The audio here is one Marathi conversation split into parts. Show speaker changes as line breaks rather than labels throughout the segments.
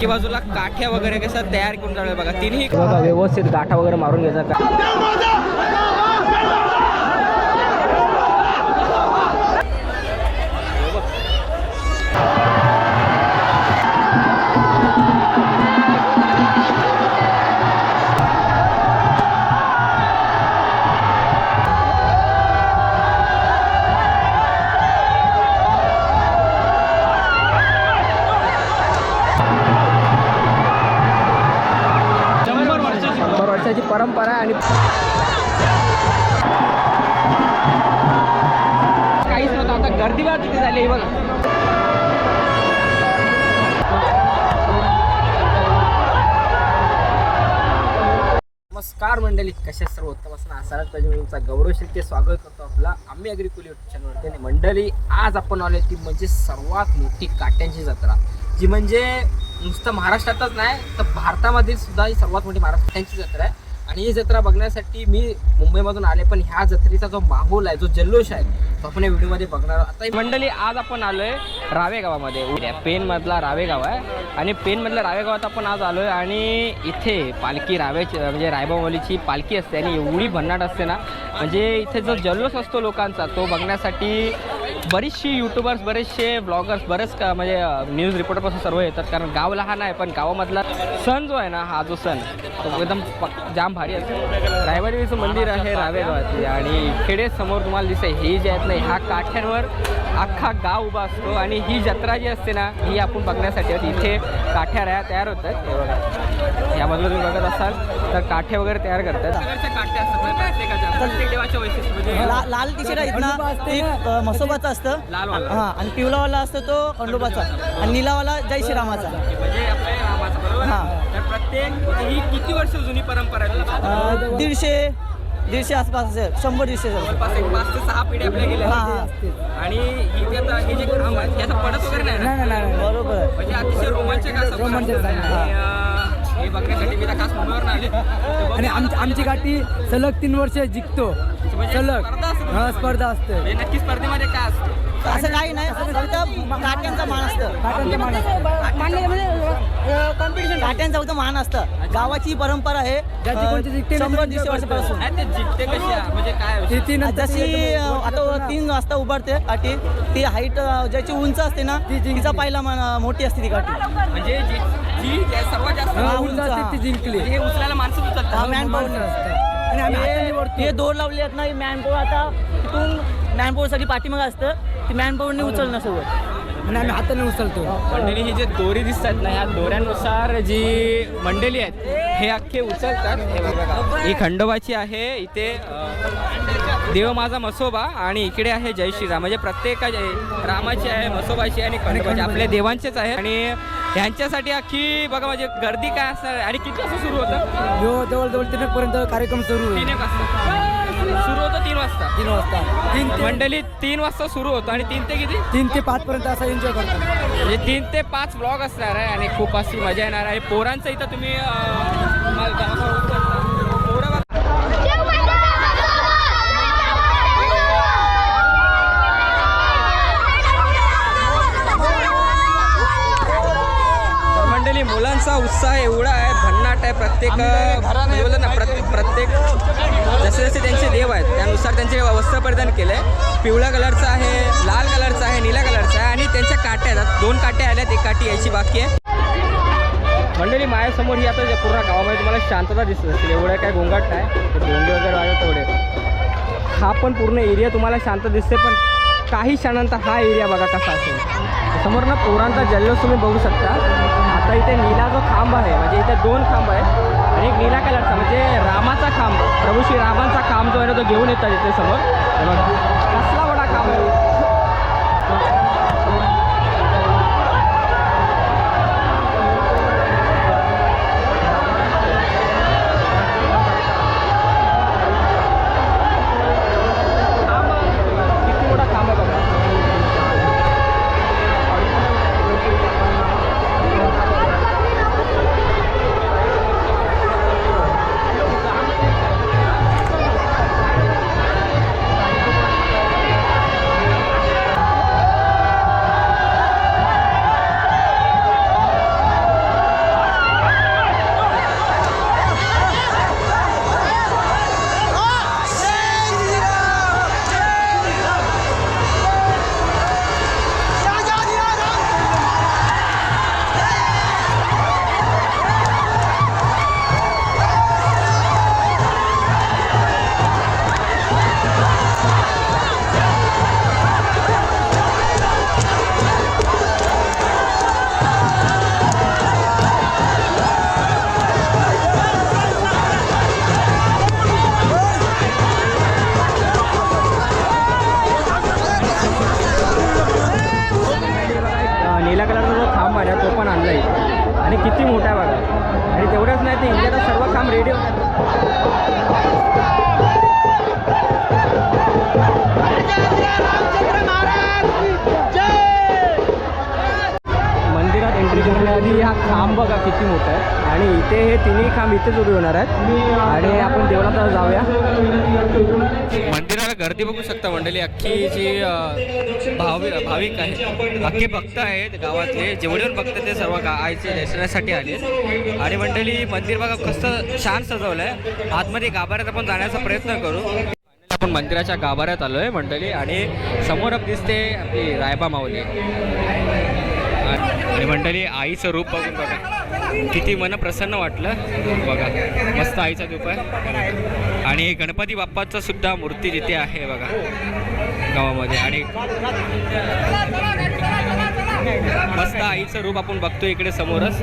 बाकी बाजूला काठ्या वगैरे कसं तयार करून चालू बघा. तिन्ही व्यवस्थित गाठा वगैरे मारून घ्यायचा. का परंपरा आहे आणि काहीच नव्हतं. आता गर्दी बघा किती झाली बघा. नमस्कार मंडळी कशा सर्व? उत्तम असणं पाहिजे तुमचा गौरव स्वागत करतो आपला आम्ही अग्रिकुल युट्यूब चॅनलवरती आणि मंडळी आज आपण आलो ती म्हणजे सर्वात मोठी काट्यांची जत्रा जी म्हणजे नुसतं महाराष्ट्रातच नाही तर भारतामधील सुद्धा ही सर्वात मोठी महाराष्ट्राची जत्रा आहे. आणि ही जत्रा बघण्यासाठी मी मुंबईमधून आले पण ह्या जत्रेचा जो माहोल आहे जो जल्लोष आहे तो आपण या व्हिडिओमध्ये बघणार आता ही मंडळी आज आपण आलोय रावे गावामध्ये पेन मधला रावे गाव आहे. आणि पेन मधल्या रावे गावात आपण आज आलोय आणि इथे पालखी रावेची म्हणजे रायबावलीची पालखी असते आणि एवढी भन्नाट असते ना. म्हणजे इथे जो जल्लोष असतो लोकांचा तो बघण्यासाठी बरीचशी युट्यूबर्स बरेचसे ब्लॉगर्स बरेच का म्हणजे न्यूज रिपोर्टरपासून सर्व येतात. कारण गाव लहान आहे पण गावामधला सण जो आहे ना हा जो सण तो एकदम जाम भारी असतो रायबादेवीचं मंदिर आहे रावे आणि खेडे समोर तुम्हाला दिसते ही जे आहेत ना ह्या काठ्यांवर अख्खा गाव उभा असतो. आणि ही जत्रा जी असते ना ही आपण बघण्यासाठी होती. इथे काठ्या राया तयार होतात. हे बघा. यामधलं तुम्ही बघत असाल तर काठे वगैरे तयार करतात. काठ्या असतात प्रत्येकाच्या. प्रत्येक देवाच्या वैशिष्ट्य म्हणजे
ला- लाल टी शर्ट आहेत ना ते अ, म्हसोबाचं असतं
लालवाला.
हा आणि पिवळावाला असतो तो खंडोबाचा आणि निलावाला जय श्रीरामाचा
म्हणजे आपल्या रामाचं बरोबर
हा.
तर प्रत्येक ही किती वर्ष जुनी परंपरा आहे तुमची?
अ, दीडशे दीडशे आसपास असेल शंभर दीडशे.
जवळपास एक पाच ते सहा पिढ्या आपल्या गेल्या
हा, हा.
आणि इथे आता हे जे काम आहे त्याचा पडत वगैरे नाही ना
बरोबर आहे.
म्हणजे अतिशय रोमांचक असं पण असतं. आणि, अं, बघण्यासाठी मी खास मुंबईवरून आले
आणि आमची गाठी सलग तीन वर्ष जिंकतो.
म्हणजे
सलग.
स्पर्धा असते
हा. स्पर्धा असते.
म्हणजे नक्की स्पर्धेमध्ये काय असतं?
असं काही नाही फक्त काट्यांचा मान असतं.
काट्यांचा मान असतो.
काट्यांचा फक्त मान असतं. गावाची परंपरा आहे.
ज्याची
अ,
कोणती जिंकते ना
शंभर दीडशे. वर्षापासून?
म्हणजे
जशी आता तीन वाजता उभारते काठी ती हाईट ज्याची उंच असते ना. तिचा पहिला मोठी असते ती काठी
म्हणजे जी ज्या- सर्वात जास्त
हा,
उंच
उंच असते ती जिंकली.
हे उचलायला माणसं
हा
उचलतात
मॅन
माणसं असतात. आणि आम्ही हाताने
हे. हे दोर लावले आहेत ना ही मॅनपोळ आता तिथून मॅनपोळसाठी पाठीमागं असतं. ती मॅनपोळने उचलणं सोबत
आणि आम्ही हाताने उचलतो.
मंडळी ही जे दोरी दिसतात ना या दोऱ्यानुसार जी मंडळी आहेत हे अख्खे उचलतात. हे बघा ही खंडोबाची आहे इथे अं, देव माझा मसोबा आणि इकडे आहे जय श्रीराम. म्हणजे प्रत्येका रामाची आहे मसोबाची आणि खंडोबाची आपल्या देवांचेच आहे. आणि ह्यांच्यासाठी अख्खी बघा म्हणजे गर्दी काय असणार आणि किती वाजता सुरू होतं?
जो जवळ जवळ तीन पर्यंत कार्यक्रम सुरू
तीन एक वाजता. सुरू होतं तीन वाजता.
तीन वाजता. तीन ते
मंडळी तीन वाजता सुरू होतं. आणि तीन ते किती?
तीन ते पाच पर्यंत असा एन्जॉय करतो.
म्हणजे तीन ते पाच ब्लॉग असणार आहे आणि खूप अशी मजा येणार आहे. पोरांचं इथं तुम्ही अं, गावाकडून बघता. पोरं बघा. तर मंडळी मुलांचा उत्साह एवढा आहे भन्नाट आहे प्रत्येक म्हणजे बोलतात ना प्रत्येक प्रत्येक जसे जसे त्यांचे देव आहेत त्यानुसार त्यांचे वस्त्र परिधान केलं. आहे पिवळ्या कलरचं आहे लाल कलरचं आहे निळ्या कलरचं आहे आणि त्यांच्या काट्या आहेत. दोन काट्या आल्यात एक काठी यायची बाकी आहे. मंडळी माझ्यासमोर ही आता पूर्ण गावामध्ये तुम्हाला शांतता दिसत असेल एवढं काय गोंगाट नाही. ते भोंगे वगैरे वाजत तेवढे. हा पण पूर्ण एरिया तुम्हाला शांत दिसते पण काही क्षणानंतर हा एरिया बघा कसा असेल. समोर ना पोरांचा जल्लोष तुम्ही बघू शकता. आता इथे नीला जो खांब आहे म्हणजे इथे दोन खांब आहेत आणि एक नीला कलरचा म्हणजे रामाचा खांब प्रभू श्री रामांचा खांब जो आहे ना तो घेऊन येतात इथे समोर. आणि किती मोठा आहे बघा आणि तेवढंच नाही ते इंडियाचं सर्व काम रेडी मंदिरात एंट्री करण्याआधी हा खांब बघा किती मोठा आहे. आणि इथे हे तिन्ही खांब इथेच उभे होणार आहेत. आणि आपण देवळात जाऊया. गर्दी बघू शकता मंडळी. अख्खी जी भावी भाविक आहेत अख्खे भक्त आहेत गावातले. जेवढे पण भक्त ते सर्व गा आईचे दर्शनासाठी आले. आणि मंडळी मंदिर बघा कसं छान सजवलं आहे आतमध्ये गाभाऱ्यात आपण जाण्याचा प्रयत्न करू. आपण मंदिराच्या गाभाऱ्यात आलो आहे मंडळी. आणि समोर दिसते आपली रायबा माऊली. आणि मंडळी आईचं रूप बघून बघा. किती मन प्रसन्न वाटलं? बघा मस्त आईचा धूप आहे. आणि गणपती बाप्पाचं सुद्धा मूर्ती तिथे आहे बघा गावामध्ये. आणि मस्त आईचं रूप आपण बघतो इकडे समोरच.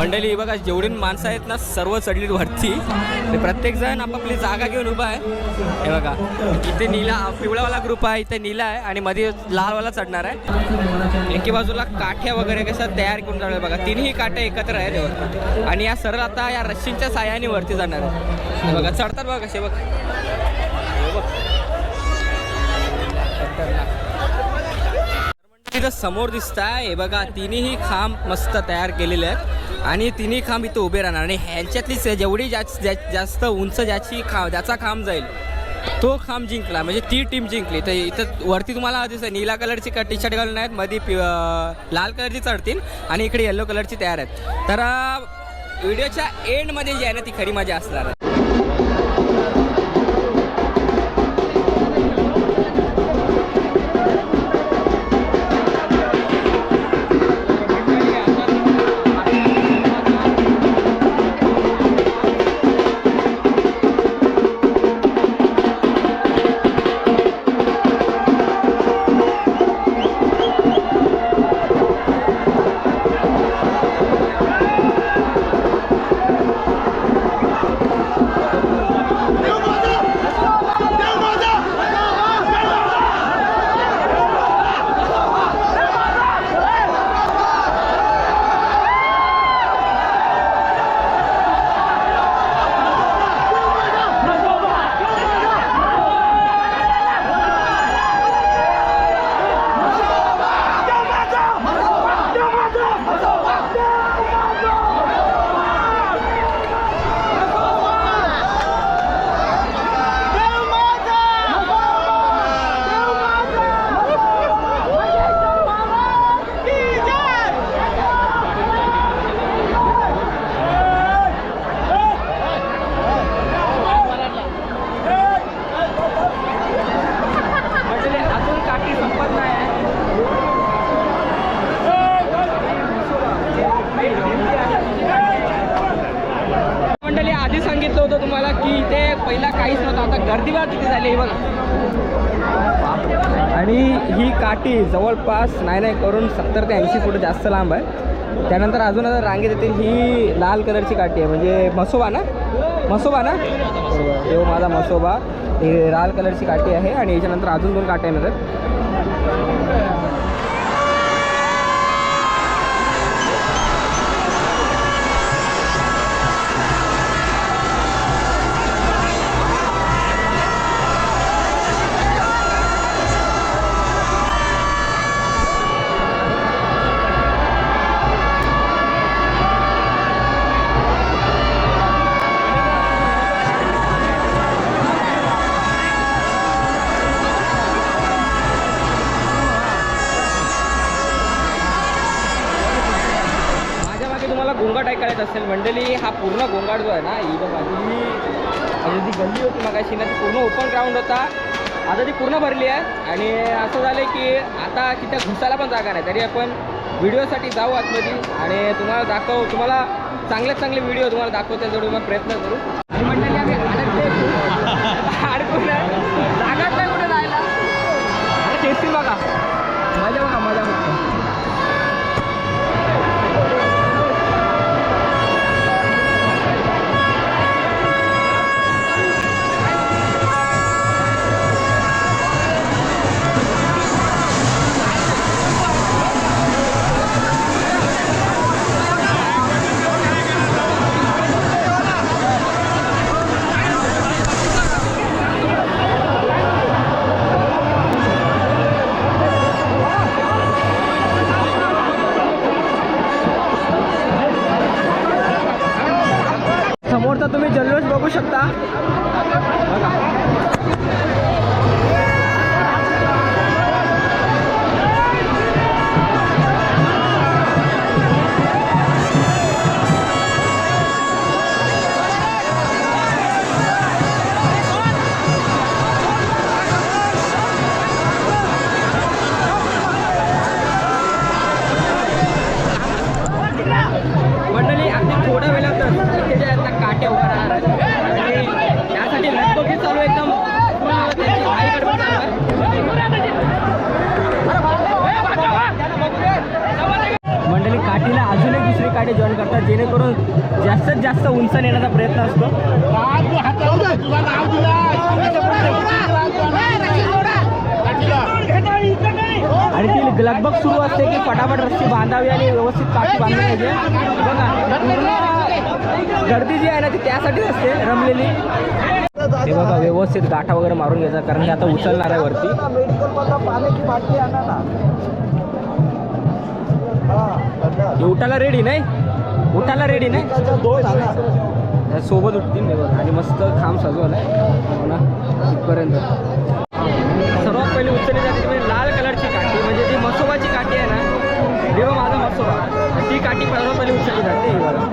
मंडळी बघा जेवढी माणसं आहेत ना सर्व चढली वरती. ते प्रत्येक जण आपापली जागा घेऊन उभा आहे. हे बघा इथे नीला पिवळावाला ग्रुप आहे इथे नीला आहे आणि मध्ये लालवाला चढणार आहे. एके बाजूला काठ्या वगैरे कसं तयार करून जाणार बघा. तिन्ही काठ्या एकत्र आहेत. आणि या सरळ आता या रश्शींच्या साह्याने वरती जाणार आहे बघा चढतात बघा कसे बघ. बघ. तिथं समोर दिसत आहे हे बघा तिन्ही खांब मस्त तयार केलेले आहेत. आणि तिन्ही खांब इथं उभे राहणार आणि ह्यांच्यातली जेवढी जास्त जा- जास्त उंच ज्याची खा ज्याचा खांब जाईल तो खांब जिंकला. म्हणजे ती टीम जिंकली. तर इथं वरती तुम्हाला दिसत निळा कलरची टी शर्ट घालून आहेत मध्ये लाल कलरची चढतील आणि इकडे येल्लो कलरची तयार आहेत. तर व्हिडिओच्या एंडमध्ये जी आहे ना ती खरी मजा असणार आहे. जवळपास नाही नाही करून सत्तर ते ऐंशी फूट जास्त लांब आहे. त्यानंतर अजून आता रांगेत येतील ही लाल कलरची काठी आहे म्हणजे मसोबा ना? मसोबा ना? बरोबर. यो माझा मसोबा. ही लाल कलरची काठी आहे आणि याच्यानंतर अजून दोन काट्या येणार आहेत. ऐकायला असेल. मंडळी हा पूर्ण गोंगाट जो आहे ना ही बघा ही म्हणजे जी गल्ली होती मगाशी ना ती पूर्ण ओपन ग्राउंड होता. आता ती पूर्ण भरली आहे. आणि असं झालं की आता तिथे घुसायला पण जागा नाही. तरी आपण व्हिडिओसाठी जाऊ आतमध्ये आणि तुम्हाला दाखव तुम्हाला चांगले चांगले व्हिडिओ तुम्हाला दाखवता जेवढे तुम्हाला प्रयत्न करू. आणि लगबग सुरू असते की फटाफट रस्सी बांधावी आणि व्यवस्थित काठी बांधली पाहिजे. बघा गर्दी जी आहे ना ती त्यासाठीच असते रमलेली. ते बघा व्यवस्थित गाठा वगैरे मारून घ्यायचा कारण की आता उचलणार आहे वरती. हे उठायला रेडी नाही? उठायला रेडी नाही? सोबत उठतील बघा. आणि मस्त खांब सजवलाय. आहे ना इथपर्यंत. सर्वात पहिले उचलली जाते म्हणजे लाल कलर मसोबाची काठी आहे ना? देव माझा मसोबा ती काठी सर्वात उचलली जाते.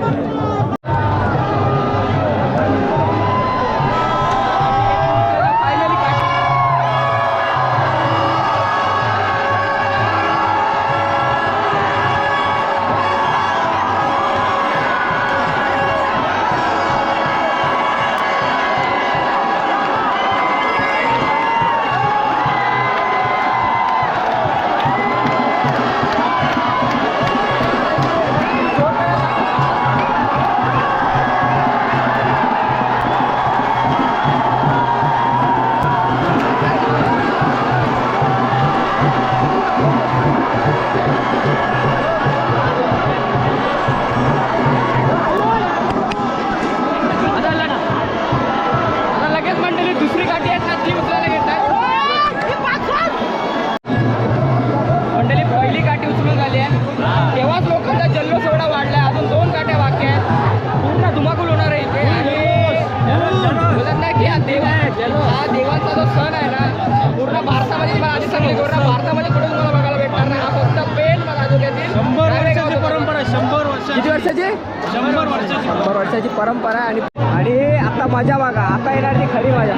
Thank you.
शंभर वर्षाची. परंपरा
आहे आणि आणि आता मजा बघा आता येणार ती खरी मजा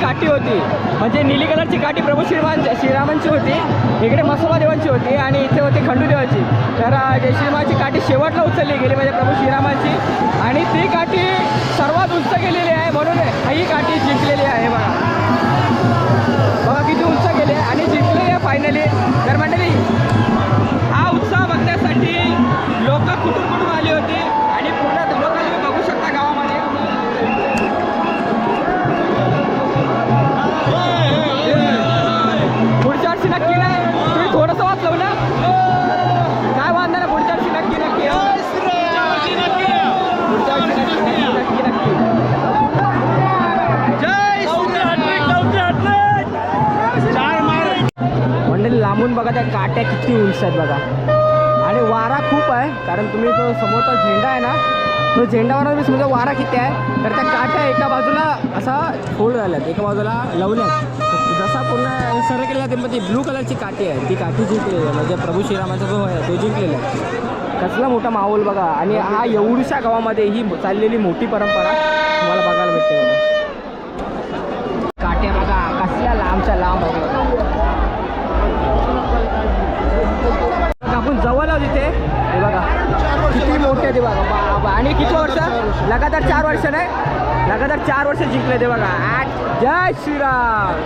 काठी होती. म्हणजे निली कलरची काठी प्रभू श्रीमान श्रीरामांची होती इकडे मसोबा देवांची होती आणि इथे होती खंडू देवाची. तर जय श्रीरामाची काठी शेवटला उचलली गेली म्हणजे प्रभू श्रीरामाची. आणि ती काठी सर्वात उंच गेलेली आहे म्हणून ही काठी जिंकलेली आहे बघा. बघा किती उंच गेले आणि जिंकलेली आहे फायनली तर मंडळी हा उत्साह बघण्यासाठी लोक कुठून बघा त्या काट्या किती उंच आहेत बघा. आणि वारा खूप आहे कारण तुम्ही जो समोरचा झेंडा आहे ना तो झेंडावर म्हणजे समजा वारा किती आहे तर त्या काट्या एका बाजूला असा फोल्ड झाल्यात एका बाजूला लावल्यात. जसा पूर्ण सर केला ते ती ब्लू कलरची काठी आहे ती काठी जिंकलेली आहे. म्हणजे प्रभू श्रीरामाचा जो आहे तो जिंकलेला आहे. कसला मोठा माहोल बघा. आणि हा एवढ्याशा गावामध्ये ही चाललेली मोठी परंपरा तुम्हाला बघायला भेटते बघा. आहोत इथे. हे बघा. किती मोठे ते बघा. बाबा. आणि किती वर्ष? लगातार चार वर्ष नाही? लगातार चार वर्ष जिंकले ते बघा. जय श्रीराम.